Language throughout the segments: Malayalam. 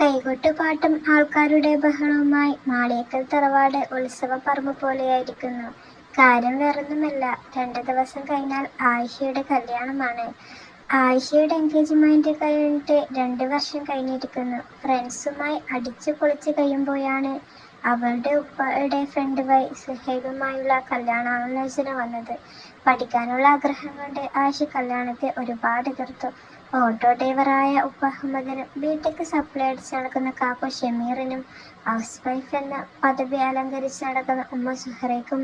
കൈകൊട്ടുപാട്ടും ആൾക്കാരുടെ ബഹളവുമായി മാളിയേക്കൽ തറവാട് ഉത്സവ പറമ്പ് പോലെയായിരിക്കുന്നു. കാര്യം വേറൊന്നുമല്ല, രണ്ടു ദിവസം കഴിഞ്ഞാൽ ആയിഷയുടെ കല്യാണമാണ്. ആയിഷയുടെ എൻഗേജ്മെന്റ് കഴിഞ്ഞിട്ട് രണ്ട് വർഷം കഴിഞ്ഞിരിക്കുന്നു. ഫ്രണ്ട്സുമായി അടിച്ചു പൊളിച്ച് കഴിയുമ്പോഴാണ് അവളുടെ ഉപ്പയുടെ ഫ്രണ്ട് വൈ സുഹൈബുമായുള്ള കല്യാണാലോചന വന്നത്. പഠിക്കാനുള്ള ആഗ്രഹം കൊണ്ട് ആയിഷ കല്യാണത്തെ ഒരുപാട് എതിർത്തു. ഓട്ടോ ഡ്രൈവറായ ഉപ്പ അഹമ്മദിനും ബിടെക് സപ്ലൈ അടിച്ച് നടക്കുന്ന കാക്കു ഷമീറിനും ഹൗസ് വൈഫ് എന്ന പദവി അലങ്കരിച്ച് നടക്കുന്ന ഉമ്മ സുഹറയ്ക്കും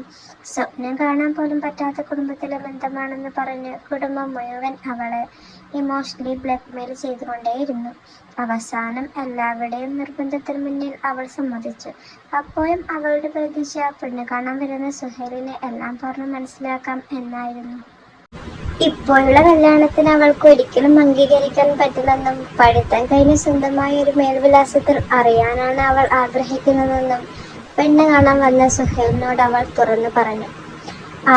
സ്വപ്നം കാണാൻ പോലും പറ്റാത്ത കുടുംബത്തിലെ ബന്ധമാണെന്ന് പറഞ്ഞ് കുടുംബം മുഴുവൻ അവളെ ഇമോഷണലി ബ്ലാക്ക്മെയിൽ ചെയ്തുകൊണ്ടേയിരുന്നു. അവസാനം എല്ലാവരുടെയും നിർബന്ധത്തിന് മുന്നിൽ അവൾ സമ്മതിച്ചു. അപ്പോഴും അവളുടെ പ്രതീക്ഷ പെണ്ണ് കാണാൻ വരുന്ന സുഹേലിനെ എല്ലാം പറഞ്ഞു മനസ്സിലാക്കാം എന്നായിരുന്നു. ഇപ്പോഴുള്ള കല്യാണത്തിന് അവൾക്ക് ഒരിക്കലും അംഗീകരിക്കാൻ പറ്റില്ലെന്നും പഠിത്തം കഴിഞ്ഞ് സ്വന്തമായ ഒരു മേൽവിലാസത്തിൽ അറിയാനാണ് അവൾ ആഗ്രഹിക്കുന്നതെന്നും പെണ്ണ് കാണാൻ വന്ന സുഹേലിനോട് അവൾ തുറന്നു പറഞ്ഞു.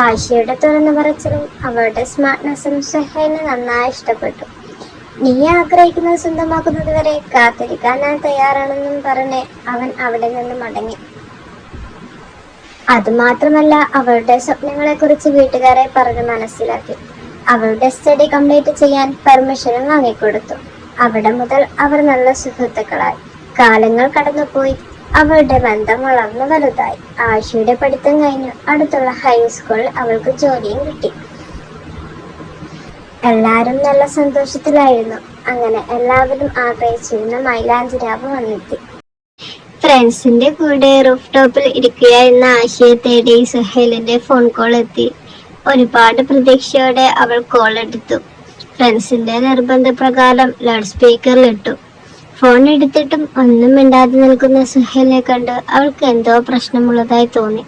ആശയുടെ തുറന്നു പറച്ചിലും അവളുടെ സ്മാർട്ട്നെസ്സും സുഹേലിന് നന്നായി ഇഷ്ടപ്പെട്ടു. നീ ആഗ്രഹിക്കുന്നത് സ്വന്തമാക്കുന്നത് വരെ കാത്തിരിക്കാൻ ഞാൻ തയ്യാറാണെന്നും പറഞ്ഞ് അവൻ അവിടെ നിന്ന് മടങ്ങി. അതുമാത്രമല്ല അവളുടെ സ്വപ്നങ്ങളെക്കുറിച്ച് വീട്ടുകാരെ പറഞ്ഞ് മനസ്സിലാക്കി. അവളുടെ സ്റ്റഡി കംപ്ലീറ്റ് ചെയ്യാൻ പെർമിഷനും വാങ്ങിക്കൊടുത്തു. അവിടെ മുതൽ അവർ നല്ല സുഹൃത്തുക്കളായി. കാലങ്ങൾ കടന്നുപോയി. അവളുടെ ബന്ധം വളർന്നു വലുതായി. ആശയുടെ പഠിത്തം കഴിഞ്ഞു. അടുത്തുള്ള ഹൈസ്കൂളിൽ അവൾക്ക് ജോലിയും കിട്ടി. എല്ലാരും നല്ല സന്തോഷത്തിലായിരുന്നു. അങ്ങനെ എല്ലാവരും ആഗ്രഹിച്ചിരുന്ന മൈലാഞ്ചിരാവ് വന്നെത്തി. ഫ്രണ്ട്സിന്റെ കൂടെ റൂഫ് ടോപ്പിൽ ഇരിക്കുകയായിരുന്ന എന്ന തേടി സുഹേലിന്റെ ഫോൺ കോൾ എത്തി. ഒരുപാട് പ്രതീക്ഷയോടെ അവൾ കോൾ എടുത്തു. ഫ്രണ്ട്സിന്റെ നിർബന്ധപ്രകാരം ലൗഡ് സ്പീക്കറിൽ ഇട്ടു ഫോൺ എടുത്തിട്ടും ഒന്നും മിണ്ടാതെ നിൽക്കുന്ന സുഹേലിനെ കണ്ട് അവൾക്ക് എന്തോ പ്രശ്നമുള്ളതായി തോന്നി.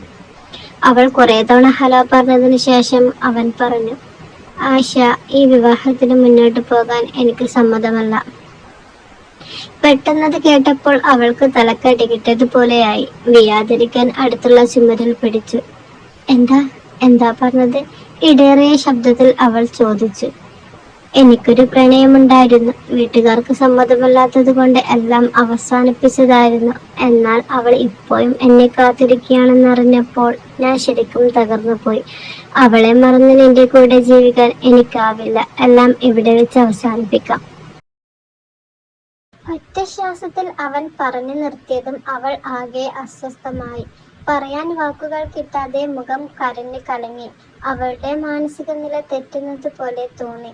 അവൾ കുറെ തവണ ഹലോ പറഞ്ഞതിന് ശേഷം അവൻ പറഞ്ഞു ആശ ഈ വിവാഹത്തിന് മുന്നോട്ട് പോകാൻ എനിക്ക് സമ്മതമല്ല. പെട്ടെന്നത് കേട്ടപ്പോൾ അവൾക്ക് തലക്കടികിട്ടതുപോലെയായി. വിയാതിരിക്കാൻ അടുത്തുള്ള ചുമരിൽ പിടിച്ചു. എന്താ എന്താ പറഞ്ഞത് ഇടേറിയ ശബ്ദത്തിൽ അവൾ ചോദിച്ചു. എനിക്കൊരു പ്രണയമുണ്ടായിരുന്നു. വീട്ടുകാർക്ക് സമ്മതമല്ലാത്തത് കൊണ്ട് എല്ലാം അവസാനിപ്പിച്ചതായിരുന്നു. എന്നാൽ അവൾ ഇപ്പോഴും എന്നെ കാത്തിരിക്കുകയാണെന്നറിഞ്ഞപ്പോൾ ഞാൻ ശരിക്കും തകർന്നു പോയി അവളെ മറന്ന് നിന്റെ കൂടെ ജീവിക്കാൻ എനിക്കാവില്ല. എല്ലാം ഇവിടെ വെച്ച് അവസാനിപ്പിക്കാം. ഒറ്റശ്വാസത്തിൽ അവൻ പറഞ്ഞു നിർത്തിയതും അവൾ ആകെ അസ്വസ്ഥമായി. പറയാൻ വാക്കുകൾ കിട്ടാതെ മുഖം കരഞ്ഞു കളങ്ങി അവളുടെ മാനസിക നില തെറ്റുന്നത് പോലെ തോന്നി.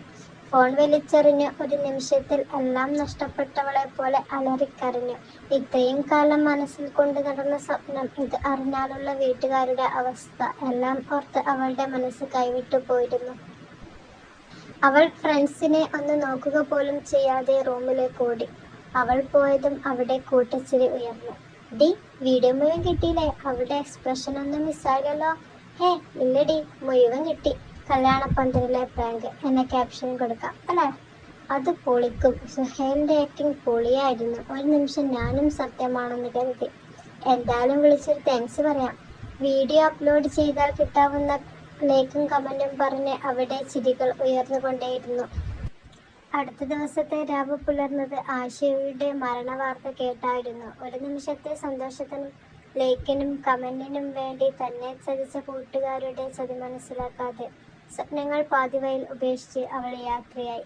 ഫോൺ വലിച്ചെറിഞ്ഞ് ഒരു നിമിഷത്തിൽ എല്ലാം നഷ്ടപ്പെട്ടവളെ പോലെ അലറിക്കരഞ്ഞു. ഇത്രയും കാലം മനസ്സിൽ കൊണ്ടു നടന്ന സ്വപ്നം ഇത് അറിഞ്ഞാലുള്ള വീട്ടുകാരുടെ അവസ്ഥ എല്ലാം ഓർത്ത് അവളുടെ മനസ്സ് കൈവിട്ടു പോയിരുന്നു. അവൾ ഫ്രണ്ട്സിനെ ഒന്ന് നോക്കുക പോലും ചെയ്യാതെ റൂമിലേക്ക് ഓടി. അവൾ പോയതും അവിടെ കൂട്ടച്ചിരി ഉയർന്നു. ഡി വീഡിയോ മുഴുവൻ കിട്ടിയില്ലേ അവളുടെ എക്സ്പ്രഷനൊന്നും മിസ്സാകല്ലോ ഹേ ഇല്ലടി മുഴുവൻ കിട്ടി. കല്യാണപ്പന്തലിലെ പ്രാങ്ക് എന്ന ക്യാപ്ഷൻ കൊടുക്കാം അല്ലേ അത് പൊളിക്കും. സുഹൈലിന്റെ ആക്ടിങ് പൊളിയായിരുന്നു. ഒരു നിമിഷം ഞാനും സത്യമാണെന്ന് കരുതി. എന്തായാലും വിളിച്ചൊരു താങ്ക്സ് പറയാം. വീഡിയോ അപ്ലോഡ് ചെയ്താൽ കിട്ടാവുന്ന ലൈക്കും കമന്റും പറഞ്ഞ് അവിടെ ചിരികൾ ഉയർന്നുകൊണ്ടേയിരുന്നു. അടുത്ത ദിവസത്തെ രാവ് പുലർന്നത് ആയിഷയുടെ മരണവാർത്ത കേട്ടായിരുന്നു. ഒരു നിമിഷത്തെ സന്തോഷത്തിനും ലൈക്കിനും കമന്റിനും വേണ്ടി തന്നെ ചതിച്ച കൂട്ടുകാരുടെ ചതി മനസ്സിലാക്കാതെ സ്വപ്നങ്ങൾ പാതിവയിൽ ഉപേക്ഷിച്ച് അവൾ യാത്രയായി.